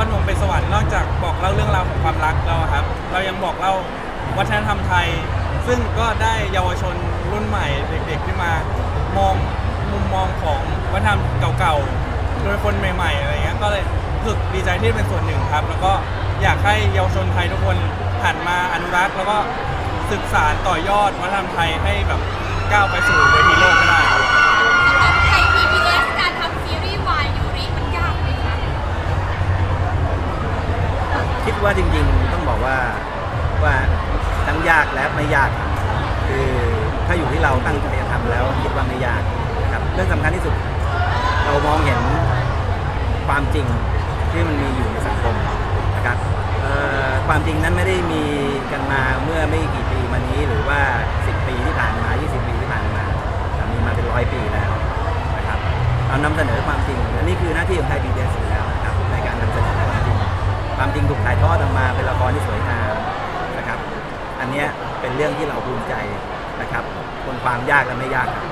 อรหงไปสวรรค์นอกจากบอกเล่าเรื่องราวของความรักแล้วครับ เรายังบอกเล่าวัฒนธรรมไทย ซึ่งก็ได้เยาวชนรุ่นใหม่เด็กๆที่มามองมุมมองของวัฒนธรรมเก่าๆโดยคนใหม่ๆอะไรเงี้ยก็เลยสึกดีใจที่เป็นส่วนหนึ่งครับ แล้วก็อยากให้เยาวชนไทยทุกคนหันมาอนุรักษ์ แล้วก็ศึกษาต่อยอดวัฒนธรรมไทยให้แบบก้าวไปสู่เวทีโลก ว่าจริงๆต้องบอกว่าว่าทั้งยากและไม่ยาก คือถ้าอยู่ที่เราตั้งใจทำแล้วคิดว่าไม่ยากนะครับเรื่องสำคัญที่สุด เรามองเห็นความจริงที่มันมีอยู่ในสังคมนะครับความจริงนั้นไม่ได้มีกันมาเมื่อไม่กี่ปีมานี้หรือว่า 10 ปีที่ผ่านมา 20 ปีที่ผ่านมาแต่มีมาเป็นร้อยปีแล้วนะครับเรานำเสนอความจริงและนี่คือหน้าที่ของไทยพีบีเอสอยู่แล้วนะครับในการนำเสนอ ความจริงถูกถ่ายทอดออกมาเป็นละครที่สวยงามนะครับ อันนี้เป็นเรื่องที่เราภูมิใจนะครับบนความยากและไม่ยากครับ